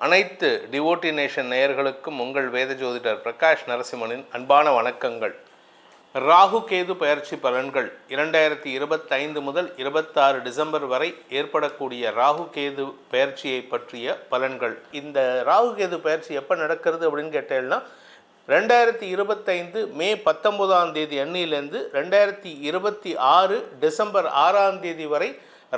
அனைத்து devotee nation நேயர்களுக்கும் உங்கள் வேத ஜோதிடர் பிரகாஷ் நரசிம்மனின் அன்பான வணக்கங்கள். ராகு கேது பயிற்சி பலன்கள் இரண்டாயிரத்தி இருபத்தைந்து முதல் இருபத்தாறு டிசம்பர் வரை ஏற்படக்கூடிய ராகு கேது பயிற்சியை பற்றிய பலன்கள். இந்த ராகு கேது பயிற்சி எப்போ நடக்கிறது அப்படின்னு கேட்டேன்னா ரெண்டாயிரத்தி இருபத்தைந்து மே பத்தொம்போதாம் தேதி அன்னியிலேருந்து ரெண்டாயிரத்தி இருபத்தி ஆறு டிசம்பர் ஆறாம் தேதி வரை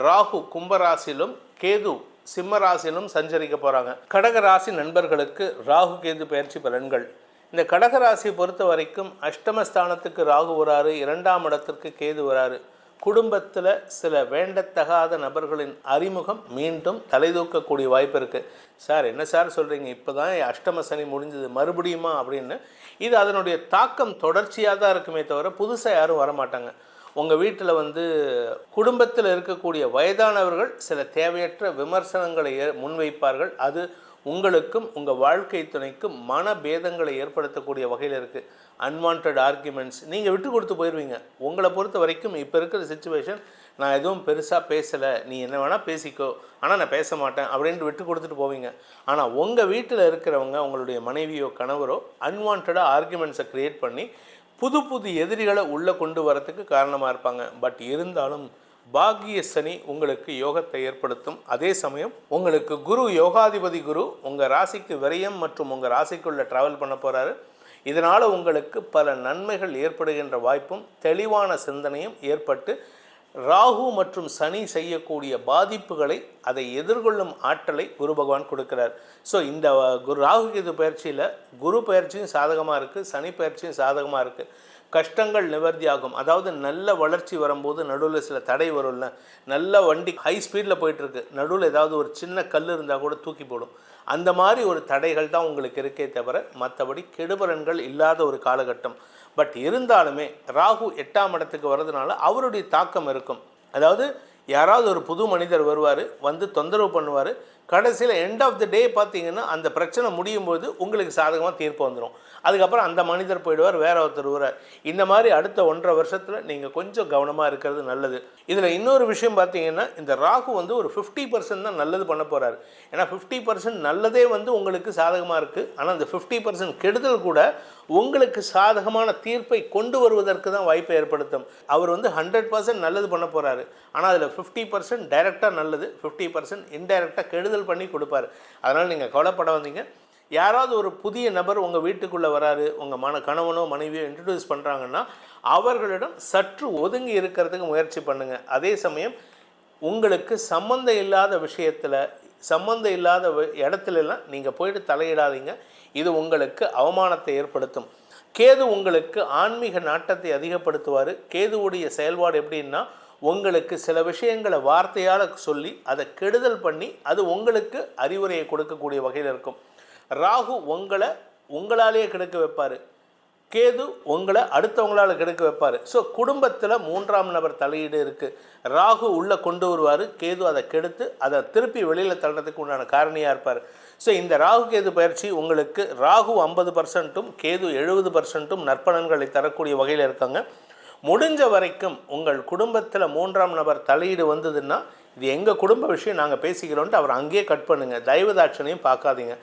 ராகு கும்பராசிலும் கேது சிம்ம ராசியிலும் சஞ்சரிக்க போகிறாங்க கடகராசி நண்பர்களுக்கு ராகு கேது பயிற்சி பலன்கள். இந்த கடகராசியை பொறுத்த வரைக்கும் அஷ்டமஸ்தானத்துக்கு ராகு வராரு இரண்டாம் இடத்திற்கு கேது வராரு. குடும்பத்தில் சில வேண்டத்தகாத நபர்களின் அறிமுகம் மீண்டும் தலைதூக்கக்கூடிய வாய்ப்பு இருக்குது சார் என்ன சார் சொல்கிறீங்க இப்போ தான் அஷ்டம சனி முடிஞ்சது மறுபடியுமா அப்படின்னு. இது அதனுடைய தாக்கம் தொடர்ச்சியாக தான் இருக்குமே தவிர புதுசாக யாரும் வரமாட்டாங்க. உங்கள் வீட்டில் வந்து குடும்பத்தில் இருக்கக்கூடிய வயதானவர்கள் சில தேவையற்ற விமர்சனங்களை ஏ- முன்வைப்பார்கள். அது உங்களுக்கும் உங்கள் வாழ்க்கை துணைக்கும் மனபேதங்களை ஏற்படுத்தக்கூடிய வகையில் இருக்குது அன்வான்ட் ஆர்குமெண்ட்ஸ் நீங்கள் விட்டு கொடுத்து போயிடுவீங்க உங்களை பொறுத்த வரைக்கும் இப்போ இருக்கிற சுச்சுவேஷன் நான் எதுவும் பெருசாக பேசலை. நீ என்ன வேணால் பேசிக்கோ. ஆனால் நான் பேச மாட்டேன் அப்படின்ட்டு விட்டு கொடுத்துட்டு போவீங்க. ஆனால் உங்கள் வீட்டில் இருக்கிறவங்க உங்களுடைய மனைவியோ கணவரோ அன்வான்டாக ஆர்குமெண்ட்ஸை க்ரியேட் பண்ணி புது புது எதிரிகளை உள்ளே கொண்டு வரத்துக்கு காரணமாக இருப்பாங்க. பட் இருந்தாலும் பாக்கிய சனி உங்களுக்கு யோகத்தை ஏற்படுத்தும். அதே சமயம் உங்களுக்கு குரு யோகாதிபதி குரு உங்கள் ராசிக்கு விரயம் மற்றும் உங்கள் ராசிக்குள்ளே ட்ராவல் பண்ண போகிறாரு இதனால் உங்களுக்கு பல நன்மைகள் ஏற்படுகின்ற வாய்ப்பும் தெளிவான சிந்தனையும் ஏற்பட்டு ராகு மற்றும் சனி செய்யக்கூடிய பாதிப்புகளை அதை எதிர்கொள்ளும் ஆற்றலை குரு பகவான் கொடுக்கிறார். ஸோ இந்த குரு ராகு கேது பயிற்சியில் குரு பயிற்சியும் சாதகமாக இருக்குது சனி பயிற்சியும் சாதகமாக இருக்குது கஷ்டங்கள் நிவர்த்தியாகும். அதாவது நல்ல வளர்ச்சி வரும்போது நடுவில் சில தடை வரும்ல. நல்ல வண்டி ஹை ஸ்பீடில் போயிட்டுருக்கு நடுவில் ஏதாவது ஒரு சின்ன கல் இருந்தால் கூட தூக்கி போடும். அந்த மாதிரி ஒரு தடைகள் தான் உங்களுக்கு இருக்கே தவிர மற்றபடி கெடுபலன்கள் இல்லாத ஒரு காலகட்டம். பட் இருந்தாலுமே ராகு எட்டாம் இடத்துக்கு வர்றதுனால அவருடைய தாக்கம் இருக்கும். அதாவது யாராவது ஒரு புது மனிதர் வருவார் வந்து தொந்தரவு பண்ணுவார் கடைசியில் எண்ட் ஆஃப் த டே பார்த்தீங்கன்னா அந்த பிரச்சனை முடியும் போது உங்களுக்கு சாதகமாக தீர்ப்பு வந்துடும் அதுக்கப்புறம் அந்த மனிதர் போயிடுவார் வேற ஒருத்தர் வருவார். இந்த மாதிரி அடுத்த ஒன்றரை வருஷத்தில் நீங்கள் கொஞ்சம் கவனமாக இருக்கிறது நல்லது. இதில் இன்னொரு விஷயம் பார்த்தீங்கன்னா இந்த ராகு வந்து ஒரு ஃபிஃப்டி பர்சன்ட் தான் நல்லது பண்ண போகிறாரு ஏன்னா ஃபிஃப்டி பர்சன்ட் நல்லதே வந்து உங்களுக்கு சாதகமாக இருக்குது ஆனால் அந்த ஃபிஃப்டி பர்சன்ட் கெடுதல் கூட உங்களுக்கு சாதகமான தீர்ப்பை கொண்டு வருவதற்கு தான் வாய்ப்பை ஏற்படுத்தும். அவர் வந்து ஹண்ட்ரட் பர்சன்ட் நல்லது பண்ண போகிறாரு ஆனால் அதில் ஃபிஃப்டி பர்சன்ட் டைரெக்டாக நல்லது ஃபிஃப்டி பர்சன்ட் இன்டைரக்டாக கெடுதல் பண்ணி கொடுப்பாரு. அதனால் நீங்கள் கவலைப்பட வந்தீங்க. யாராவது ஒரு புதிய நபர் உங்கள் வீட்டுக்குள்ளே வராரு உங்கள் மன கணவனோ மனைவியோ இன்ட்ரடியூஸ் பண்ணுறாங்கன்னா அவர்களிடம் சற்று ஒதுங்கி இருக்கிறதுக்கு முயற்சி பண்ணுங்கள் அதே சமயம் உங்களுக்கு சம்மந்தம் இல்லாத விஷயத்தில் சம்மந்தம் இல்லாத இடத்துலலாம் நீங்கள் போயிட்டு தலையிடாதீங்க. இது உங்களுக்கு அவமானத்தை ஏற்படுத்தும். கேது உங்களுக்கு ஆன்மீக நாட்டத்தை அதிகப்படுத்துவார். கேதுவுடைய செயல்பாடு எப்படின்னா உங்களுக்கு சில விஷயங்களை வார்த்தையால் சொல்லி அதை கெடுதல் பண்ணி அது உங்களுக்கு அறிவுரையை கொடுக்கக்கூடிய வகையில் இருக்கும். ராகு உங்களை உங்களாலேயே கெடுக்க வைப்பார். கேது உங்களை அடுத்தவங்களால் கெடுக்க வைப்பார். ஸோ குடும்பத்தில் மூன்றாம் நபர் தலையீடு இருக்குது ராகு உள்ளே கொண்டு வருவார். கேது அதை கெடுத்து அதை திருப்பி வெளியில் தள்ளுறதுக்கு உண்டான காரணியாக இருப்பார். ஸோ இந்த ராகு கேது பயிற்சி உங்களுக்கு ராகு ஐம்பது பர்சன்ட்டும் கேது எழுபது பர்சன்ட்டும் நற்பலன்களை தரக்கூடிய வகையில் இருக்காங்க. முடிஞ்ச வரைக்கும் உங்கள் குடும்பத்தில் மூன்றாம் நபர் தலையீடு வந்ததுன்னா இது எங்கள் குடும்ப விஷயம் நாங்கள் பேசிக்கிறோன்ட்டு அவர் அங்கேயே கட் பண்ணுங்கள் தயவுதாட்சணையும் பார்க்காதீங்க.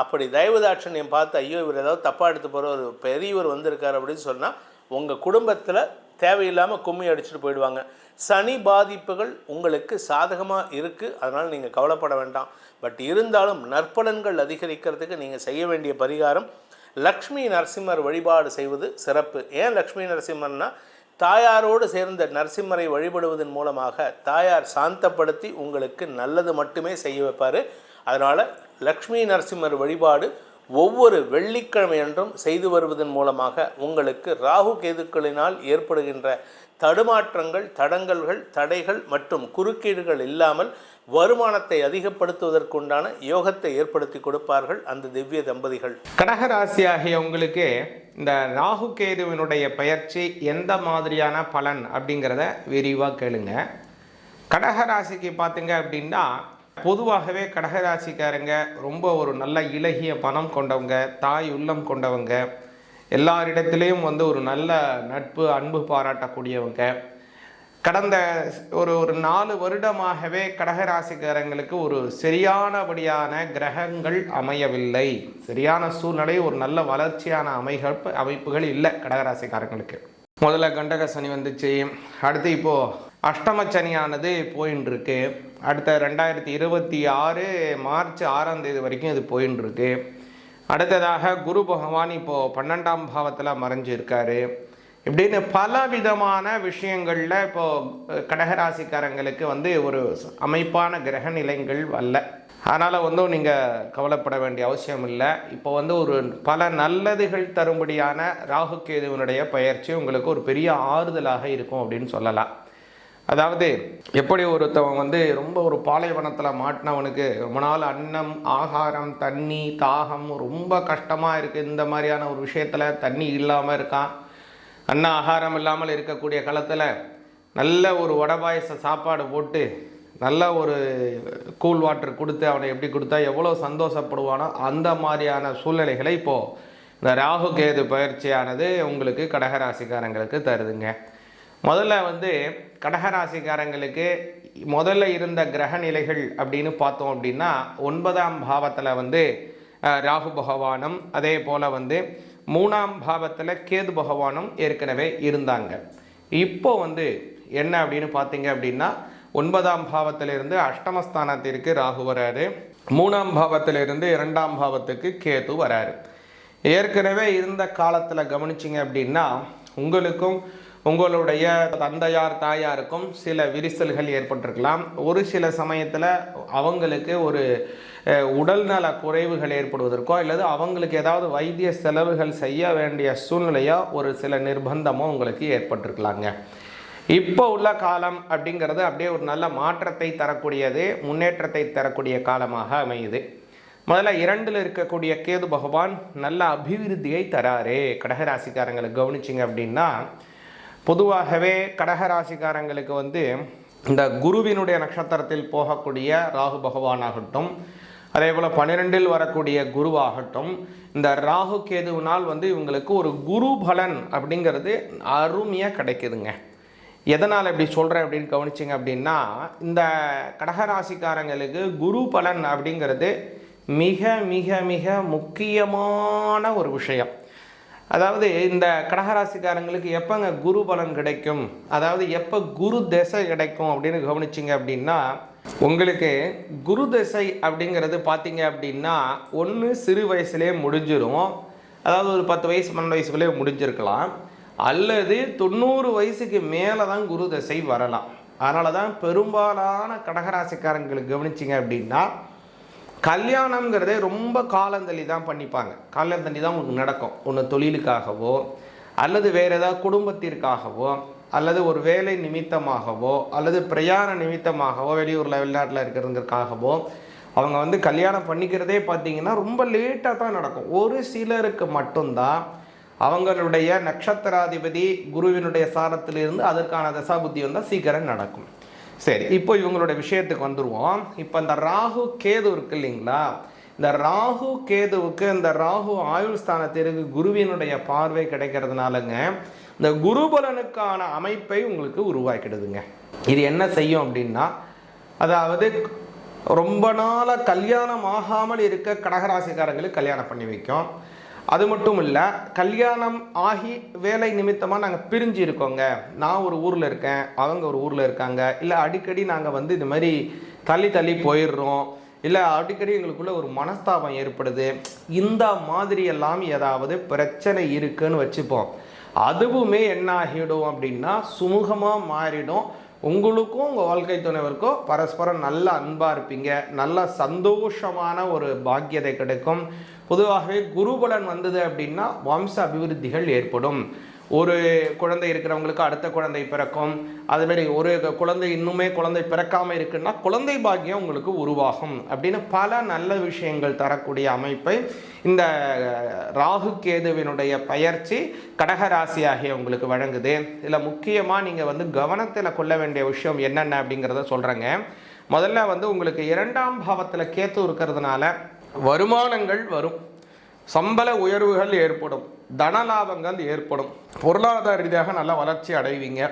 அப்படி தயவுதாட்சணையும் பார்த்து ஐயோ இவர் ஏதாவது தப்பாக எடுத்து போகிற ஒரு பெரியவர் வந்திருக்கார் அப்படின்னு சொன்னால் உங்கள் குடும்பத்தில் தேவையில்லாமல் கும்மி அடிச்சுட்டு போயிடுவாங்க. சனி பாதிப்புகள் உங்களுக்கு சாதகமாக இருக்குது அதனால் நீங்கள் கவலைப்பட வேண்டாம். பட் இருந்தாலும் நற்பலன்கள் அதிகரிக்கிறதுக்கு நீங்கள் செய்ய வேண்டிய பரிகாரம் லக்ஷ்மி நரசிம்மர் வழிபாடு செய்வது சிறப்பு. ஏன் லக்ஷ்மி நரசிம்மர்னால் தாயாரோடு சேர்ந்த நரசிம்மரை வழிபடுவதன் மூலமாக தாயார் சாந்தப்படுத்தி உங்களுக்கு நல்லது மட்டுமே செய்ய வைப்பார். அதனால் லக்ஷ்மி நரசிம்மர் வழிபாடு ஒவ்வொரு வெள்ளிக்கிழமை என்றும் செய்து வருவதன் மூலமாக உங்களுக்கு ராகு கேதுக்களினால் ஏற்படுகின்ற தடுமாற்றங்கள் தடங்கல்கள் தடைகள் மற்றும் குறுக்கீடுகள் இல்லாமல் வருமானத்தை அதிகப்படுத்துவதற்குண்டான யோகத்தை ஏற்படுத்தி கொடுப்பார்கள் அந்த திவ்ய தம்பதிகள். கடகராசி ஆகிய உங்களுக்கு இந்த ராகு கேதுவினுடைய பயிற்சி எந்த மாதிரியான பலன் அப்படிங்கிறத விரிவாக கேளுங்க. கடகராசிக்கு பார்த்தீங்க அப்படின்னா பொதுவாகவே கடகராசிக்காரங்க ரொம்ப ஒரு நல்ல இலகிய பணம் கொண்டவங்க தாய் உள்ளம் கொண்டவங்க எல்லாரிடத்திலையும் வந்து ஒரு நல்ல நட்பு அன்பு பாராட்டக்கூடியவங்க. கடந்த ஒரு ஒரு நாலு வருடமாகவே கடகராசிக்காரங்களுக்கு ஒரு சரியானபடியான கிரகங்கள் அமையவில்லை. சரியான சூழ்நிலை ஒரு நல்ல வளர்ச்சியான அமைகள் அமைப்புகள் இல்லை கடகராசிக்காரங்களுக்கு. முதல்ல கண்டக சனி வந்துச்சு. அடுத்து இப்போ அஷ்டம சனியானது போயின்னு இருக்கு அடுத்த ரெண்டாயிரத்தி இருபத்தி ஆறு மார்ச் ஆறாம் தேதி வரைக்கும் இது போயின்னு இருக்கு அடுத்ததாக குரு பகவான் இப்போ பன்னெண்டாம் பாவத்தில் மறைஞ்சிருக்காரு. இப்படின்னு பல விதமான விஷயங்களில் இப்போது கடகராசிக்காரங்களுக்கு வந்து ஒரு அமைப்பான கிரக நிலைகள் வரல அதனால் வந்து நீங்கள் கவலைப்பட வேண்டிய அவசியம் இல்லை. இப்போ வந்து ஒரு பல நல்லதுகள் தரும்படியான ராகு கேதுவனுடைய பயிற்சி உங்களுக்கு ஒரு பெரிய ஆறுதலாக இருக்கும் அப்படின்னு சொல்லலாம். அதாவது எப்படி ஒருத்தவன் வந்து ரொம்ப ஒரு பாலைவனத்தில் மாட்டினவனுக்கு ரொம்ப நாள் அன்னம் ஆகாரம் தண்ணி தாகம் ரொம்ப கஷ்டமாக இருக்குது இந்த மாதிரியான ஒரு விஷயத்தில் தண்ணி இல்லாமல் இருக்கான். அண்ணா ஆகாரம் இல்லாமல் இருக்கக்கூடிய காலத்தில் நல்ல ஒரு வடபாயச சாப்பாடு போட்டு நல்ல ஒரு கூல் வாட்டர் கொடுத்து அவனை எப்படி கொடுத்தா எவ்வளோ சந்தோஷப்படுவானோ அந்த மாதிரியான சூழ்நிலைகளை இப்போது இந்த ராகு கேது பயிற்சியானது உங்களுக்கு கடகராசிக்காரங்களுக்கு தருதுங்க. முதல்ல வந்து கடகராசிக்காரங்களுக்கு முதல்ல இருந்த கிரக நிலைகள் அப்படின்னு பார்த்தோம் அப்படின்னா ஒன்பதாம் பாவத்தில் வந்து ராகு பகவானும் அதே போல் வந்து மூணாம் பாவத்தில் கேது பகவானும் ஏற்கனவே இருந்தாங்க. இப்போ வந்து என்ன அப்படின்னு பார்த்தீங்க அப்படின்னா ஒன்பதாம் பாவத்திலிருந்து அஷ்டமஸ்தானத்திற்கு ராகு வராரு. மூணாம் பாவத்திலிருந்து இரண்டாம் பாவத்துக்கு கேது வராரு. ஏற்கனவே இருந்த காலத்தில் கவனிச்சிங்க அப்படின்னா உங்களுக்கும் உங்களுடைய தந்தையார் தாயாருக்கும் சில விரிசல்கள் ஏற்பட்டிருக்கலாம். ஒரு சில சமயத்தில் அவங்களுக்கு ஒரு உடல்நல குறைவுகள் ஏற்படுவதற்கோ அல்லது அவங்களுக்கு ஏதாவது வைத்திய செலவுகள் செய்ய வேண்டிய சூழ்நிலையோ ஒரு சில நிர்பந்தமோ உங்களுக்கு ஏற்பட்டிருக்கலாங்க. இப்போ உள்ள காலம் அப்படிங்கிறது அப்படியே ஒரு நல்ல மாற்றத்தை தரக்கூடியது முன்னேற்றத்தை தரக்கூடிய காலமாக அமையுது. முதல்ல இரண்டில் இருக்கக்கூடிய கேது பகவான் நல்ல அபிவிருத்தியை தராரு. கடகராசிக்காரங்களுக்கு கவனிச்சிங்க அப்படின்னா பொதுவாகவே கடகராசிக்காரங்களுக்கு வந்து இந்த குருவினுடைய நட்சத்திரத்தில் போகக்கூடிய ராகு பகவானாகட்டும் அதே போல் பன்னிரெண்டில் வரக்கூடிய குருவாகட்டும் இந்த ராகு கேதுவினால் வந்து இவங்களுக்கு ஒரு குரு பலன் அப்படிங்கிறது அருமையாக கிடைக்குதுங்க. எதனால் இப்படி சொல்கிறேன் அப்படின்னு கவனிச்சிங்க அப்படின்னா இந்த கடகராசிக்காரங்களுக்கு குரு பலன் அப்படிங்கிறது மிக மிக மிக முக்கியமான ஒரு விஷயம். அதாவது இந்த கடகராசிக்காரங்களுக்கு எப்போங்க குரு பலன் கிடைக்கும்? அதாவது எப்போ குரு திசை கிடைக்கும் அப்படின்னு கவனிச்சிங்க அப்படின்னா உங்களுக்கு குரு திசை அப்படிங்கிறது பார்த்தீங்க அப்படின்னா ஒன்று சிறு வயசுலேயே முடிஞ்சிடும் அதாவது ஒரு பத்து வயசு பன்னெண்டு வயசுக்குள்ளேயே முடிஞ்சிருக்கலாம். அல்லது தொண்ணூறு வயசுக்கு மேலே தான் குரு திசை வரலாம். அதனால தான் பெரும்பாலான கடகராசிக்காரங்களுக்கு கவனிச்சிங்க அப்படின்னா கல்யாணம்ங்கிறதே ரொம்ப காலந்தள்ளி தான் பண்ணிப்பாங்க. காலந்தள்ளி தான் உங்களுக்கு நடக்கும். ஒன்று தொழிலுக்காகவோ அல்லது வேறு ஏதாவது குடும்பத்திற்காகவோ அல்லது ஒரு வேலை நிமித்தமாகவோ அல்லது பிரயாண நிமித்தமாகவோ வெளியூரில் வெளிநாட்டில் இருக்கிறதுக்காகவோ அவங்க வந்து கல்யாணம் பண்ணிக்கிறதே பார்த்தீங்கன்னா ரொம்ப லேட்டாக தான் நடக்கும். ஒரு சிலருக்கு மட்டும்தான் அவங்களுடைய நட்சத்திராதிபதி குருவினுடைய சாரத்திலிருந்து அதற்கான தசாபுத்தி வந்தால் சீக்கிரம் நடக்கும். சரி இப்போ இவங்களோட விஷயத்துக்கு வந்துடுவோம் இப்போ இந்த ராகு கேது இருக்கு இல்லைங்களா? இந்த ராகு கேதுவுக்கு இந்த ராகு ஆயுள் ஸ்தானத்திற்கு குருவினுடைய பார்வை கிடைக்கிறதுனாலங்க இந்த குருபலனுக்கான அமைப்பை உங்களுக்கு உருவாக்கிடுதுங்க. இது என்ன செய்யும் அப்படின்னா அதாவது ரொம்ப நாளாக கல்யாணம் ஆகாமல் இருக்க கடகராசிக்காரங்களுக்கு கல்யாணம் பண்ணி வைக்கும். அது மட்டும் இல்லை கல்யாணம் ஆகி வேலை நிமித்தமாக நாங்கள் பிரிஞ்சு இருக்கோங்க. நான் ஒரு ஊரில் இருக்கேன் அவங்க ஒரு ஊரில் இருக்காங்க. இல்லை அடிக்கடி நாங்கள் வந்து இது மாதிரி தள்ளி தள்ளி போயிடுறோம். இல்லை அடிக்கடி எங்களுக்குள்ள ஒரு மனஸ்தாபம் ஏற்படுது. இந்த மாதிரி எல்லாம் ஏதாவது பிரச்சனை இருக்குன்னு வச்சுப்போம். அதுவுமே என்ன ஆகிடும் அப்படின்னா சுமூகமாக மாறிடும். உங்களுக்கும் உங்கள் வாழ்க்கை துணைவருக்கும் பரஸ்பரம் நல்ல அன்பாக இருப்பீங்க. நல்ல சந்தோஷமான ஒரு பாக்கியதை கிடைக்கும். பொதுவாகவே குருபலன் வந்தது அப்படின்னா வம்ச அபிவிருத்திகள் ஏற்படும். ஒரு குழந்தை இருக்கிறவங்களுக்கு அடுத்த குழந்தை பிறக்கும். அதுமாரி ஒரு குழந்தை இன்னுமே குழந்தை பிறக்காமல் இருக்குன்னா குழந்தை பாக்கியம் உங்களுக்கு உருவாகும். அப்படின்னு பல நல்ல விஷயங்கள் தரக்கூடிய அமைப்பை. இந்த ராகு கேதுவினுடைய பயிற்சி கடகராசி ஆகிய உங்களுக்கு வழங்குது. இதில் முக்கியமாக நீங்கள் வந்து கவனத்தில் கொள்ள வேண்டிய விஷயம் என்னென்ன அப்படிங்கிறத சொல்கிறேங்க முதல்ல வந்து உங்களுக்கு இரண்டாம் பாவத்தில் கேத்து இருக்கிறதுனால வருமானங்கள் வரும். சம்பள உயர்வுகள் ஏற்படும். தன லாபங்கள் ஏற்படும். பொருளாதார ரீதியாக நல்லா வளர்ச்சி அடைவீங்க.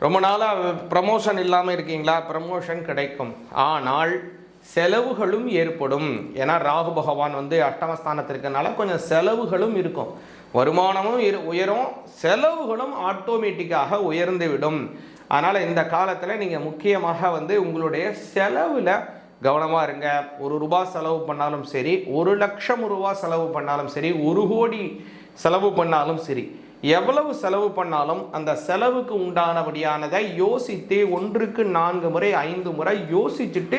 ரொம்ப நாளாக ப்ரமோஷன் இல்லாமல் இருக்கீங்களா? ப்ரமோஷன் கிடைக்கும். ஆனால் செலவுகளும் ஏற்படும். ஏன்னா ராகு பகவான் வந்து அஷ்டமஸ்தானத்தில் இருக்கனால கொஞ்சம் செலவுகளும் இருக்கும். வருமானமும் இரு- உயரும். செலவுகளும் ஆட்டோமேட்டிக்காக உயர்ந்து விடும். அதனால் இந்த காலத்தில் நீங்கள் முக்கியமாக வந்து உங்களுடைய செலவில் கவனமாக இருங்க. ஒரு ரூபா செலவு பண்ணாலும் சரி ஒரு லட்சம் ரூபா செலவு பண்ணாலும் சரி ஒரு கோடி செலவு பண்ணாலும் சரி எவ்வளவு செலவு பண்ணாலும் அந்த செலவுக்கு உண்டானபடியானதை யோசித்து ஒன்றுக்கு நான்கு முறை ஐந்து முறை யோசிச்சுட்டு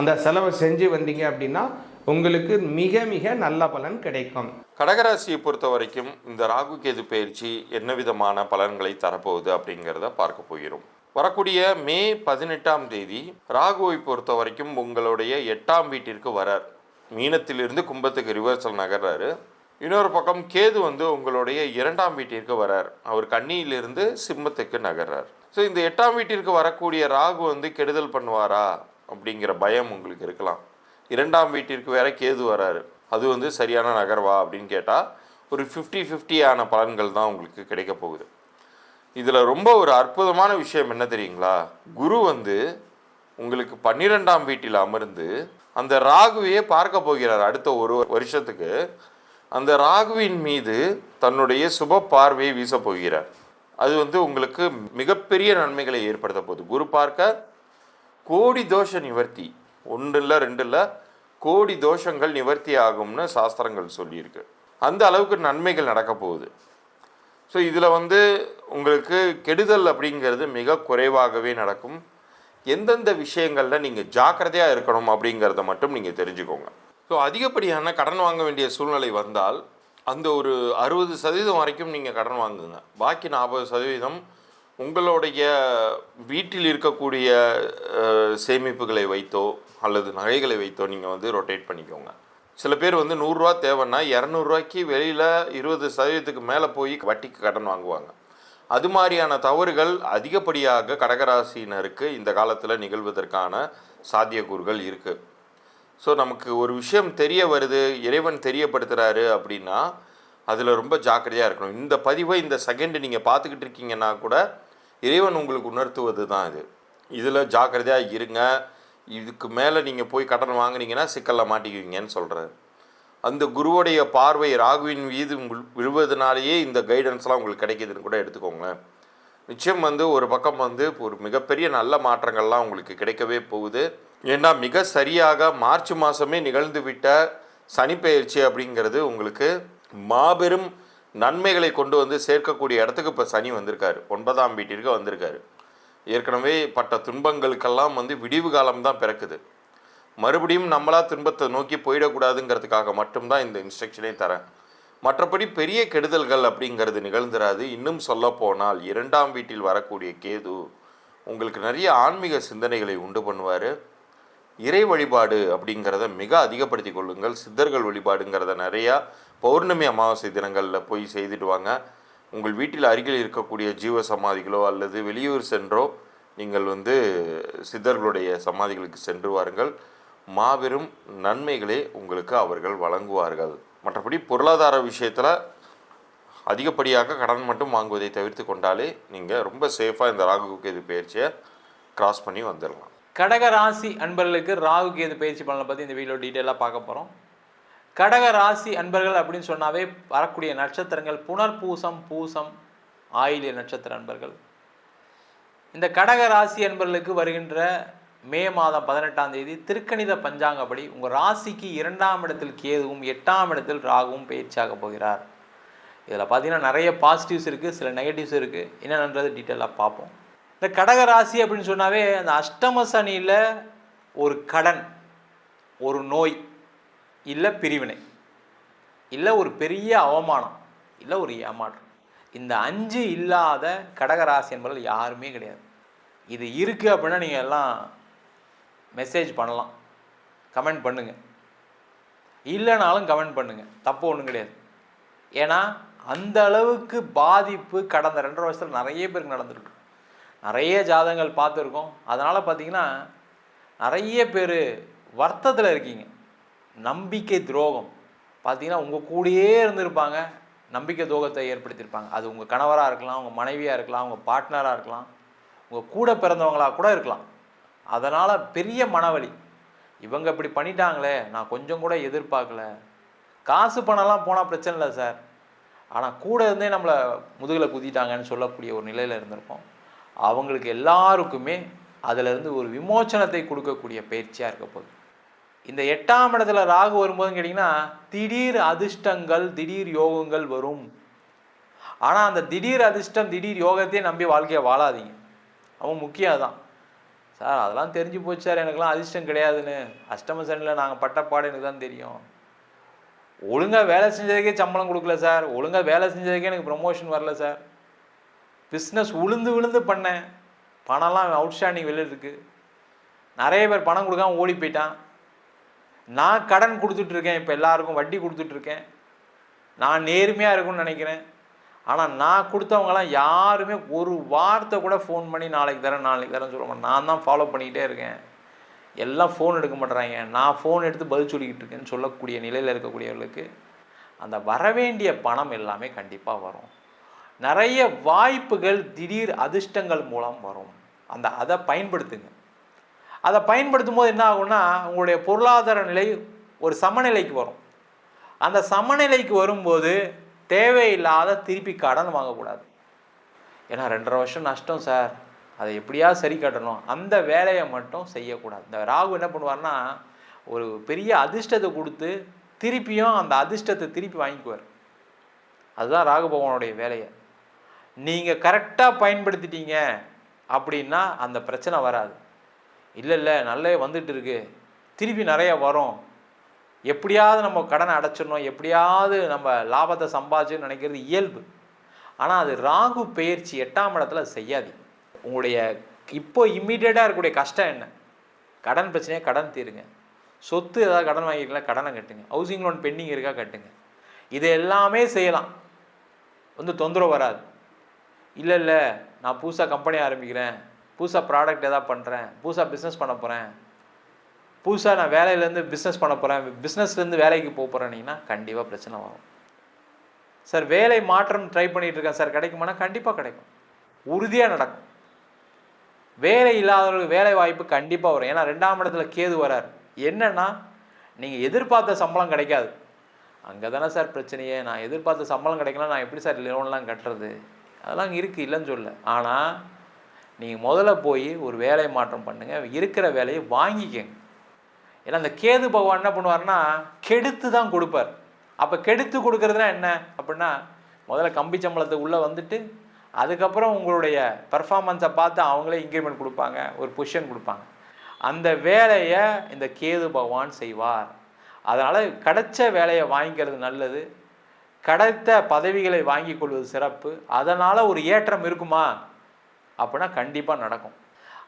அந்த செலவை செஞ்சு வந்தீங்க அப்படின்னா உங்களுக்கு மிக மிக நல்ல பலன் கிடைக்கும். கடகராசியை பொறுத்த வரைக்கும் இந்த ராகு கேது பயிற்சி என்ன விதமான பலன்களை தரப்போகுது அப்படிங்கிறத பார்க்க போகிறோம். வரக்கூடிய மே பதினெட்டாம் தேதி ராகுவை பொறுத்த வரைக்கும் உங்களுடைய எட்டாம் வீட்டிற்கு வரார். மீனத்திலிருந்து கும்பத்துக்கு ரிவர்சல் நகர்றாரு. இன்னொரு பக்கம் கேது வந்து உங்களுடைய இரண்டாம் வீட்டிற்கு வரார். அவர் கன்னியிலிருந்து சிம்மத்துக்கு நகர்றார். ஸோ இந்த எட்டாம் வீட்டிற்கு வரக்கூடிய ராகு வந்து கெடுதல் பண்ணுவாரா? அப்படிங்கிற பயம் உங்களுக்கு இருக்கலாம். இரண்டாம் வீட்டிற்கு வேற கேது வராரு. அது வந்து சரியான நகர்வா? அப்படின்னு கேட்டால் ஒரு ஃபிஃப்டி ஃபிஃப்டியான பலன்கள் தான் உங்களுக்கு கிடைக்க போகுது. இதில் ரொம்ப ஒரு அற்புதமான விஷயம் என்ன தெரியுங்களா? குரு வந்து உங்களுக்கு பன்னிரெண்டாம் வீட்டில் அமர்ந்து அந்த ராகுவையே பார்க்க போகிறார் அடுத்த ஒரு வருஷத்துக்கு. அந்த ராகுவின் மீது தன்னுடைய சுப பார்வையை வீச போகிறார். அது வந்து உங்களுக்கு மிகப்பெரிய நன்மைகளை ஏற்படுத்த போகுது. குரு பார்க்க கோடி தோஷ நிவர்த்தி ஒன்று இல்லை ரெண்டு இல்லை கோடி தோஷங்கள் நிவர்த்தி ஆகும்னு சாஸ்திரங்கள் சொல்லியிருக்கு. அந்த அளவுக்கு நன்மைகள் நடக்க போகுது. ஸோ இதில் வந்து உங்களுக்கு கெடுதல் அப்படிங்கிறது மிக குறைவாகவே நடக்கும். எந்தெந்த விஷயங்களில் நீங்கள் ஜாக்கிரதையாக இருக்கணும் அப்படிங்கிறத மட்டும் நீங்கள் தெரிஞ்சுக்கோங்க. ஸோ அதிகப்படியான கடன் வாங்க வேண்டிய சூழ்நிலை வந்தால் அந்த ஒரு அறுபது சதவீதம் வரைக்கும் நீங்கள் கடன் வாங்குங்க. பாக்கி நாற்பது சதவீதம் உங்களுடைய வீட்டில் இருக்கக்கூடிய சேமிப்புகளை வைத்தோ அல்லது நகைகளை வைத்தோ நீங்கள் வந்து ரொட்டேட் பண்ணிக்கோங்க. சில பேர் வந்து நூறுரூவா தேவைன்னா இரநூறுவாய்க்கு வெளியில் இருபது சதவீதத்துக்கு மேலே போய் வட்டிக்கு கடன் வாங்குவாங்க. அது மாதிரியான தவறுகள் அதிகப்படியாக கடகராசினருக்கு இந்த காலத்தில் நிகழ்வதற்கான சாத்தியக்கூறுகள் இருக்குது ஸோ நமக்கு ஒரு விஷயம் தெரிய வருது இறைவன் தெரியப்படுத்துகிறாரு அப்படின்னா அதில் ரொம்ப ஜாக்கிரதையாக இருக்கணும். இந்த பதிவை இந்த செகண்டு நீங்கள் பார்த்துக்கிட்டு இருக்கீங்கன்னா கூட இறைவன் உங்களுக்கு உணர்த்துவது தான் இது. இதில் ஜாக்கிரதையாக இருங்க. இதுக்கு மேலே நீங்கள் போய் கடன் வாங்குனீங்கன்னா சிக்கலில் மாட்டிக்குவீங்கன்னு சொல்கிறேன் அந்த குருவுடைய பார்வை ராகுவின் மீது விழுவதனாலேயே இந்த கைடன்ஸ்லாம் உங்களுக்கு கிடைக்குதுன்னு கூட எடுத்துக்கோங்களேன். நிச்சயம் வந்து ஒரு பக்கம் வந்து ஒரு மிகப்பெரிய நல்ல மாற்றங்கள்லாம் உங்களுக்கு கிடைக்கவே போகுது. ஏன்னா மிக சரியாக மார்ச் மாதமே நிகழ்ந்து விட்ட சனிப்பெயர்ச்சி அப்படிங்கிறது உங்களுக்கு மாபெரும் நன்மைகளை கொண்டு வந்து சேர்க்கக்கூடிய இடத்துக்கு இப்போ சனி வந்திருக்காரு. ஒன்பதாம் வீட்டிற்கு வந்திருக்காரு. ஏற்கனவே பட்ட துன்பங்களுக்கெல்லாம் வந்து விடிவு காலம் தான் பிறக்குது. மறுபடியும் நம்மளா துன்பத்தை நோக்கி போயிடக்கூடாதுங்கிறதுக்காக மட்டும்தான் இந்த இன்ஸ்ட்ரக்ஷனே தரேன். மற்றபடி பெரிய கெடுதல்கள் அப்படிங்கிறது நிகழ்ந்துராது. இன்னும் சொல்ல போனால் இரண்டாம் வீட்டில் வரக்கூடிய கேது உங்களுக்கு நிறைய ஆன்மீக சிந்தனைகளை உண்டு பண்ணுவார். இறை வழிபாடு அப்படிங்கிறத மிக அதிகப்படுத்தி கொள்ளுங்கள். சித்தர்கள் வழிபாடுங்கிறத நிறையா பௌர்ணமி அமாவாசை தினங்களில் போய் செய்துட்டு வாங்க. உங்கள் வீட்டில் அருகில் இருக்கக்கூடிய ஜீவ சமாதிகளோ அல்லது வெளியூர் சென்றோ நீங்கள் வந்து சித்தர்களுடைய சமாதிகளுக்கு சென்று வாருங்கள். மாபெரும் நன்மைகளை உங்களுக்கு அவர்கள் வழங்குவார்கள். மற்றபடி பொருளாதார விஷயத்தில் அதிகப்படியாக கடன் மட்டும் வாங்குவதை தவிர்த்து கொண்டாலே நீங்கள் ரொம்ப சேஃபாக இந்த ராகு கேது பயிற்சியை கிராஸ் பண்ணி வந்துடலாம். கடக ராசி அன்பர்களுக்கு ராகு கேது பயிற்சி பலனை பற்றி இந்த வீடியோ டீட்டெயிலாக பார்க்க போகிறோம் கடக ராசி அன்பர்கள் அப்படின்னு சொன்னாவே வரக்கூடிய நட்சத்திரங்கள் புனர்பூசம் பூசம் ஆயிலிய நட்சத்திர அன்பர்கள். இந்த கடக ராசி அன்பர்களுக்கு வருகின்ற மே மாதம் பதினெட்டாம் தேதி திருக்கணித பஞ்சாங்கப்படி உங்கள் ராசிக்கு இரண்டாம் இடத்தில் கேதுவும் எட்டாம் இடத்தில் ராகுவும் பயிற்சியாக போகிறார். இதில் பார்த்தீங்கன்னா நிறைய பாசிட்டிவ்ஸ் இருக்குது சில நெகட்டிவ்ஸ் இருக்குது என்னென்னது டீட்டெயிலாக பார்ப்போம். இந்த கடக ராசி அப்படின்னு சொன்னாவே அந்த அஷ்டம சனியில் ஒரு கடன் ஒரு நோய் இல்லை பிரிவினை. இல்லை ஒரு பெரிய அவமானம். இல்லை ஒரு ஏமாற்றம். இந்த அஞ்சு இல்லாத கடகராசி என்பதில் யாருமே கிடையாது. இது இருக்குது அப்படின்னா நீங்கள் எல்லாம் மெசேஜ் பண்ணலாம். கமெண்ட் பண்ணுங்கள் இல்லைனாலும் கமெண்ட் பண்ணுங்கள் தப்பு ஒன்றும் கிடையாது. ஏன்னா அந்த அளவுக்கு பாதிப்பு கடந்த ரெண்டரை வருஷத்தில் நிறைய பேருக்கு நடந்திருக்கு. நிறைய ஜாதகங்கள் பார்த்துருக்கோம். அதனால் பார்த்தீங்கன்னா நிறைய பேர் வருத்தத்தில் இருக்கீங்க. நம்பிக்கை துரோகம். பார்த்தீங்கன்னா உங்கள் கூடயே இருந்திருப்பாங்க. நம்பிக்கை துரோகத்தை ஏற்படுத்தியிருப்பாங்க. அது உங்கள் கணவராக இருக்கலாம் உங்கள் மனைவியாக இருக்கலாம் உங்கள் பார்ட்னராக இருக்கலாம் உங்கள் கூட பிறந்தவங்களாக கூட இருக்கலாம். அதனால் பெரிய மனவழி இவங்க இப்படி பண்ணிட்டாங்களே நான் கொஞ்சம் கூட எதிர்பார்க்கல. காசு பணம்லாம் போனால் பிரச்சனை இல்லை சார். ஆனால் கூட இருந்தே நம்மளை முதுகில் குதிட்டாங்கன்னு சொல்லக்கூடிய ஒரு நிலையில் இருந்திருப்போம். அவங்களுக்கு எல்லாருக்குமே அதிலிருந்து ஒரு விமோச்சனத்தை கொடுக்கக்கூடிய பயிற்சியாக இருக்க போகுது. இந்த எட்டாம் இடத்துல ராகு வரும்போதுன்னு கேட்டிங்கன்னா திடீர் அதிர்ஷ்டங்கள் திடீர் யோகங்கள் வரும். ஆனால் அந்த திடீர் அதிர்ஷ்டம் திடீர் யோகத்தையே நம்பி வாழ்க்கையை வாழாதீங்க. அவன் முக்கியம் அதான் சார் அதெல்லாம் தெரிஞ்சு போச்சு சார். எனக்குலாம் அதிர்ஷ்டம் கிடையாதுன்னு. அஷ்டம சனியில் நாங்கள் பட்டப்பாடு எனக்கு தான் தெரியும். ஒழுங்காக வேலை செஞ்சதுக்கே சம்பளம் கொடுக்கல சார். ஒழுங்காக வேலை செஞ்சதுக்கே எனக்கு ப்ரொமோஷன் வரல சார். பிஸ்னஸ் உளுந்து விழுந்து பண்ணேன். பணம்லாம் அவுட்ஸ்டாண்டிங் வெளியில் இருக்குது நிறைய பேர் பணம் கொடுக்காம ஓடி போயிட்டான். நான் கடன் கொடுத்துட்ருக்கேன் இப்போ எல்லாருக்கும் வட்டி கொடுத்துட்ருக்கேன். நான் நேர்மையாக இருக்கும்னு நினைக்கிறேன். ஆனால் நான் கொடுத்தவங்களாம் யாருமே ஒரு வார்த்தை கூட ஃபோன் பண்ணி நாளைக்கு தரேன் நாளைக்கு தரேன் சொல்ல மாட்டேன். நான் தான் ஃபாலோ பண்ணிக்கிட்டே இருக்கேன். எல்லாம் ஃபோன் எடுக்க மாட்டேறாங்க. நான் ஃபோன் எடுத்து பதில் சொல்லிக்கிட்டு இருக்கேன்னு சொல்லக்கூடிய நிலையில் இருக்கக்கூடியவர்களுக்கு அந்த வரவேண்டிய பணம் எல்லாமே கண்டிப்பாக வரும். நிறைய வாய்ப்புகள் திடீர் அதிர்ஷ்டங்கள் மூலம் வரும். அந்த அதை பயன்படுத்துங்க. அதை பயன்படுத்தும் போது என்ன ஆகும்னா உங்களுடைய பொருளாதார நிலை ஒரு சமநிலைக்கு வரும். அந்த சமநிலைக்கு வரும்போது தேவையில்லாத திருப்பி கடன் வாங்கக்கூடாது. ஏன்னா ரெண்டரை வருஷம் நஷ்டம் சார். அதை எப்படியாவது சரி கட்டணும். அந்த வேலையை மட்டும் செய்யக்கூடாது. இந்த ராகு என்ன பண்ணுவார்னா ஒரு பெரிய அதிர்ஷ்டத்தை கொடுத்து திருப்பியும் அந்த அதிர்ஷ்டத்தை திருப்பி வாங்கிக்குவார். அதுதான் ராகு பகவானுடைய வேலையை. நீங்கள் கரெக்டாக பயன்படுத்திட்டீங்க அப்படின்னா அந்த பிரச்சனை வராது. இல்லை இல்லை நல்லே வந்துட்டு இருக்கு திருப்பி நிறைய வரும். எப்படியாவது நம்ம கடனை அடைச்சிடணும். எப்படியாவது நம்ம லாபத்தை சம்பாதிச்சுன்னு நினைக்கிறது இயல்பு. ஆனால் அது ராகு பயிற்சி எட்டாம் இடத்துல செய்யாது. உங்களுடைய இப்போ இம்மீடியட்டாக இருக்கக்கூடிய கஷ்டம் என்ன? கடன் பிரச்சனையை? கடன் தீருங்க. சொத்து ஏதாவது கடன் வாங்கிக்கலாம் கடனை கட்டுங்க. ஹவுசிங் லோன் பெண்டிங் இருக்கா? கட்டுங்க. இது எல்லாமே செய்யலாம். வந்து தொந்தரவு வராது. இல்லை இல்லை நான் புதுசாக கம்பெனி ஆரம்பிக்கிறேன். புதுசாக ப்ராடக்ட் எதாவது பண்ணுறேன் புதுசாக பிஸ்னஸ் பண்ண போகிறேன் புதுசாக நான் வேலையிலேருந்து பிஸ்னஸ் பண்ண போகிறேன் பிஸ்னஸ்லேருந்து வேலைக்கு போக போகிறேன்னீங்கன்னா கண்டிப்பாக பிரச்சனை வரும். சார் வேலை மாற்றம் ட்ரை பண்ணிகிட்டு இருக்கேன். சார் கிடைக்குமானா கண்டிப்பாக கிடைக்கும். உறுதியாக நடக்கும். வேலை இல்லாதவர்களுக்கு வேலை வாய்ப்பு கண்டிப்பாக வரும். ஏன்னா ரெண்டாம் இடத்துல கேது வரார். என்னென்னா நீங்கள் எதிர்பார்த்த சம்பளம் கிடைக்காது. அங்கே தானே சார் பிரச்சனையே. நான் எதிர்பார்த்த சம்பளம் கிடைக்கலாம் நான் எப்படி சார் லோன்லாம் கட்டுறது? அதெல்லாம் இருக்குது இல்லைன்னு சொல்ல ஆனால் நீங்கள் முதல்ல போய் ஒரு வேலை மாற்றம் பண்ணுங்கள் இருக்கிற வேலையை வாங்கிக்கங்க. ஏன்னா அந்த கேது பகவான் என்ன பண்ணுவார்னா கெடுத்து தான் கொடுப்பார். அப்போ கெடுத்து கொடுக்கறதுனா என்ன? அப்படின்னா முதல்ல கம்பி சம்பளத்தை உள்ளே வந்துட்டு அதுக்கப்புறம் உங்களுடைய பர்ஃபார்மன்ஸை பார்த்து அவங்களே இன்க்ரிமெண்ட் கொடுப்பாங்க ஒரு பொசிஷன் கொடுப்பாங்க. அந்த வேலையை இந்த கேது பகவான் செய்வார். அதனால் கிடைச்ச வேலையை வாங்கிக்கிறது நல்லது. கிடைத்த பதவிகளை வாங்கி கொள்வது சிறப்பு. அதனால் ஒரு ஏற்றம் இருக்குமா? அப்படின்னா கண்டிப்பாக நடக்கும்.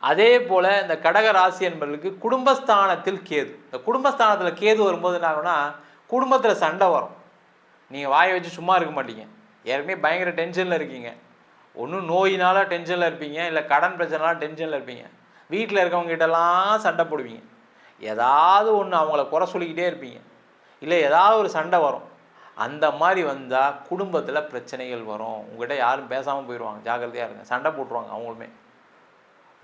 அதே போல் இந்த கடக ராசி என்பவர்களுக்கு குடும்பஸ்தானத்தில் கேது. இந்த குடும்பஸ்தானத்தில் கேது வரும்போது என்ன ஆகும்னா குடும்பத்தில் சண்டை வரும். நீங்கள் வாயை வச்சு சும்மா இருக்க மாட்டீங்க. ஏற்கனவே பயங்கர டென்ஷனில் இருக்கீங்க. ஒன்றும் நோயினால டென்ஷனில் இருப்பீங்க இல்லை கடன் பிரச்சனைனால டென்ஷனில் இருப்பீங்க. வீட்டில் இருக்கவங்ககிட்டலாம் சண்டை போடுவீங்க. ஏதாவது ஒன்று அவங்கள குறை சொல்லிக்கிட்டே இருப்பீங்க. இல்லை ஏதாவது ஒரு சண்டை வரும். அந்த மாதிரி வந்தால் குடும்பத்தில் பிரச்சனைகள் வரும். உங்கள்கிட்ட யாரும் பேசாமல் போயிடுவாங்க ஜாக்கிரதையாக இருங்க. சண்டை போட்டுருவாங்க அவங்களுமே.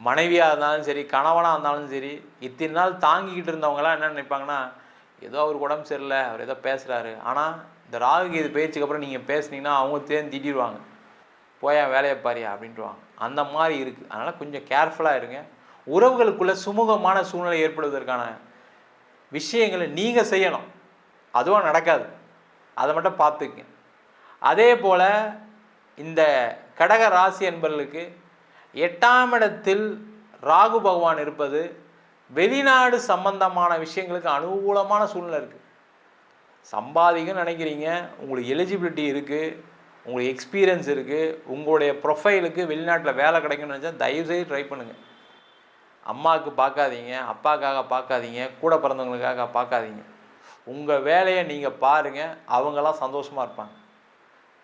மனைவியாக இருந்தாலும் சரி கணவனாக இருந்தாலும் சரி இத்தனை நாள் தாங்கிக்கிட்டு இருந்தவங்கலாம் என்ன நினைப்பாங்கன்னா ஏதோ அவர் உடம்பு சரியில்லை அவர் ஏதோ பேசுகிறாரு ஆனால் இந்த ராகு இது பேச்சுக்கு அப்புறம் நீங்கள் பேசுனீங்கன்னா அவங்க தேர்ந்து திட்டிடுவாங்க. போயா வேலையை பாரியா? அப்படின்ட்டுவாங்க. அந்த மாதிரி இருக்குது அதனால் கொஞ்சம் கேர்ஃபுல்லாக இருங்க. உறவுகளுக்குள்ளே சுமூகமான சூழ்நிலை ஏற்படுவதற்கான விஷயங்களை நீங்கள் செய்யணும். அதுவும் நடக்காது. அதை மட்டும் பார்த்துக்குங்க அதே போல் இந்த கடக ராசி என்பவர்களுக்கு எட்டாம் இடத்தில் ராகு பகவான் இருப்பது வெளிநாடு சம்பந்தமான விஷயங்களுக்கு அனுகூலமான சூழ்நிலை இருக்குது சம்பாதிக்கணும்னு நினைக்கிறீங்க உங்களுக்கு எலிஜிபிலிட்டி இருக்குது உங்களுக்கு எக்ஸ்பீரியன்ஸ் இருக்குது உங்களுடைய ப்ரொஃபைலுக்கு வெளிநாட்டில் வேலை கிடைக்கும்னு நினச்சா தயவுசெய்து ட்ரை பண்ணுங்கள் அம்மாவுக்கு பார்க்காதீங்க அப்பாக்காக பார்க்காதீங்க கூட பிறந்தவங்களுக்காக பார்க்காதீங்க. உங்கள் வேலையை நீங்கள் பாருங்கள் அவங்கெல்லாம் சந்தோஷமாக இருப்பாங்க.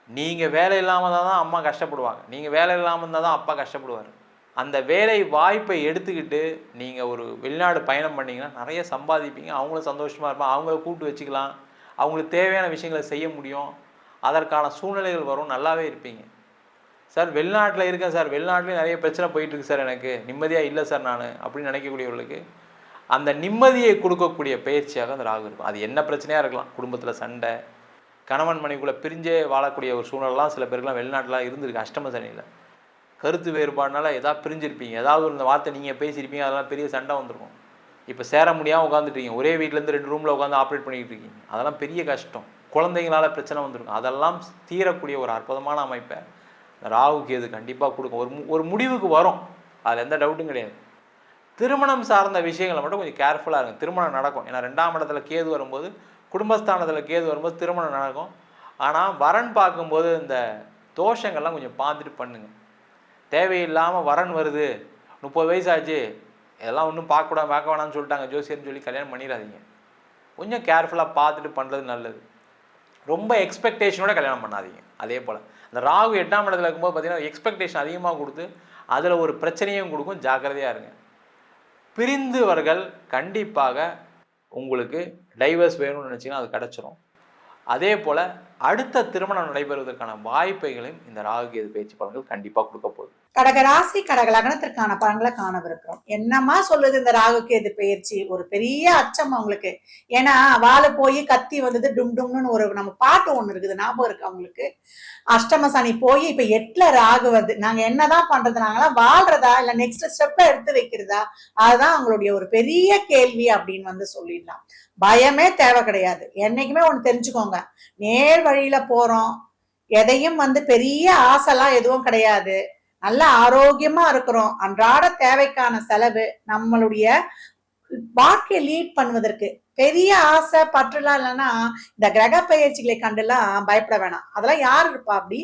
நீங்கள் வேலை இல்லாமல் தான் தான் அம்மா கஷ்டப்படுவாங்க. நீங்கள் வேலை இல்லாமல் இருந்தால் தான் அப்பா கஷ்டப்படுவார். அந்த வேலை வாய்ப்பை எடுத்துக்கிட்டு நீங்கள் ஒரு வெளிநாடு பயணம் பண்ணிங்கன்னா நிறைய சம்பாதிப்பீங்க. அவங்களும் சந்தோஷமாக இருப்பாங்க. அவங்கள கூப்பிட்டு வச்சுக்கலாம். அவங்களுக்கு தேவையான விஷயங்களை செய்ய முடியும். அதற்கான சூழ்நிலைகள் வரும். நல்லாவே இருப்பீங்க. சார் வெளிநாட்டில் இருக்கேன் சார். வெளிநாட்டிலே நிறைய பிரச்சனை போயிட்டுருக்கு சார் எனக்கு. நிம்மதியாக இல்லை சார் நான் அப்படின்னு நினைக்கக்கூடியவர்களுக்கு அந்த நிம்மதியை கொடுக்கக்கூடிய பயிற்சியாக அந்த ராகு இருக்கும். அது என்ன பிரச்சனையாக இருக்கலாம். குடும்பத்தில் சண்டை கணவன் மனைவிக்குள்ளே பிரிஞ்சே வாழக்கூடிய ஒரு சூழலாம் சில பேருக்குலாம் வெளிநாட்டில் இருந்திருக்கு அஷ்டம சனியில். கருத்து வேறுபாடுனால ஏதாவது பிரிஞ்சிருப்பீங்க. ஏதாவது ஒரு இந்த வார்த்தை நீங்கள் பேசியிருப்பீங்க அதெல்லாம் பெரிய சண்டை வந்திருக்கும். இப்போ சேர முடியாமல் உட்காந்துட்டு ஒரே வீட்டிலேருந்து ரெண்டு ரூமில் உட்காந்து ஆப்ரேட் பண்ணிக்கிட்டு இருக்கீங்க. அதெல்லாம் பெரிய கஷ்டம். குழந்தைங்களால பிரச்சனை வந்திருக்கும். அதெல்லாம் தீரக்கூடிய ஒரு அற்புதமான அமைப்பை ராகுக்கு ராகு கேது கண்டிப்பாக கொடுக்கும். ஒரு மு- ஒரு முடிவுக்கு வரும். அதில் எந்த டவுட்டும் கிடையாது. திருமணம் சார்ந்த விஷயங்களை மட்டும் கொஞ்சம் கேர்ஃபுல்லாக இருக்கும் திருமணம் நடக்கும். ஏன்னா ரெண்டாம் இடத்துல கேது வரும்போது குடும்பஸ்தானத்தில் கேது வரும்போது திருமணம் நடக்கும். ஆனால் வரன் பார்க்கும்போது இந்த தோஷங்கள்லாம் கொஞ்சம் பார்த்துட்டு பண்ணுங்கள் தேவையில்லாமல் வரன் வருது. முப்பது வயசாச்சு. இதெல்லாம் ஒன்றும் பார்க்கக்கூடாது பார்க்க வேணாம்னு சொல்லிட்டாங்க. ஜோசியர்னு சொல்லி கல்யாணம் பண்ணிடாதீங்க. கொஞ்சம் கேர்ஃபுல்லாக பார்த்துட்டு பண்ணுறது நல்லது. ரொம்ப எக்ஸ்பெக்டேஷனோட கல்யாணம் பண்ணாதீங்க. அதே போல். அந்த ராகு எட்டாம் இடத்துல இருக்கும்போது பார்த்தீங்கன்னா எக்ஸ்பெக்டேஷன் அதிகமாக கொடுத்து அதில் ஒரு பிரச்சனையும் கொடுக்கும். ஜாக்கிரதையாக இருங்க. பிரிந்தவர்கள் கண்டிப்பாக உங்களுக்கு டைவர்ஸ் வேணும்னு நினச்சிங்கன்னா அது கிடச்சிரும். அதே போல் அடுத்த திருமணம் நடைபெறுவதற்கான வாய்ப்புகளையும் இந்த ராகு கேது பேச்சு பலன்கள் கண்டிப்பாக கொடுக்க போகுது. கடக ராசி கடக லக்னத்திற்கான பலன்களை காணவிருக்கிறோம். என்னமா சொல்லுது இந்த ராகு கேது பயிற்சி? ஒரு பெரிய அச்சம் அவங்களுக்கு. ஏன்னா வாழை போய் கத்தி வந்தது டும் டும்னு ஒரு நம்ம பாட்டு ஒண்ணு இருக்குது ஞாபகம் இருக்கு அவங்களுக்கு அஷ்டம சனி போய் இப்ப எட்டுல ராகு வருது நாங்க என்னதான் பண்றது? நாங்களாம் வாழ்றதா? இல்ல நெக்ஸ்ட் ஸ்டெப்ப எடுத்து வைக்கிறதா? அதுதான் அவங்களுடைய ஒரு பெரிய கேள்வி அப்படின்னு வந்து சொல்லிடலாம். பயமே தேவை கிடையாது. என்னைக்குமே ஒண்ணு தெரிஞ்சுக்கோங்க. நேர் வழியில போறோம். எதையும் வந்து பெரிய ஆசைலாம் எதுவும் கிடையாது. நல்ல ஆரோக்கியமா இருக்கிறோம். அன்றாட தேவைக்கான செலவு நம்மளுடைய வாழ்க்கையை லீட் பண்ணுவதற்கு. பெரிய ஆசை பற்றுலாம் இல்லைன்னா இந்த கிரக பயிற்சிகளை கண்டுலாம் பயப்பட வேணாம். அதெல்லாம் யார் இருப்பா அப்படி?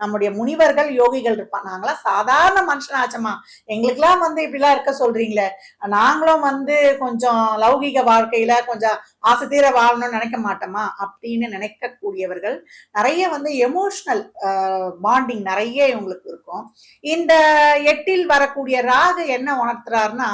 நம்முடைய முனிவர்கள் யோகிகள் இருப்பா. நாங்களாம் சாதாரண மனுஷனாச்சம்மா. எங்களுக்கெல்லாம் வந்து இப்படிலாம் இருக்க சொல்றீங்களே. நாங்களும் வந்து கொஞ்சம் லௌகிக வாழ்க்கையில கொஞ்சம் ஆசை தீர வாழணும்னு நினைக்க மாட்டோமா அப்படின்னு நினைக்கக்கூடியவர்கள் நிறைய வந்து எமோஷ்னல் பாண்டிங் நிறைய இவங்களுக்கு இருக்கும். இந்த எட்டில் வரக்கூடிய ராகு என்ன உணர்த்துறாருன்னா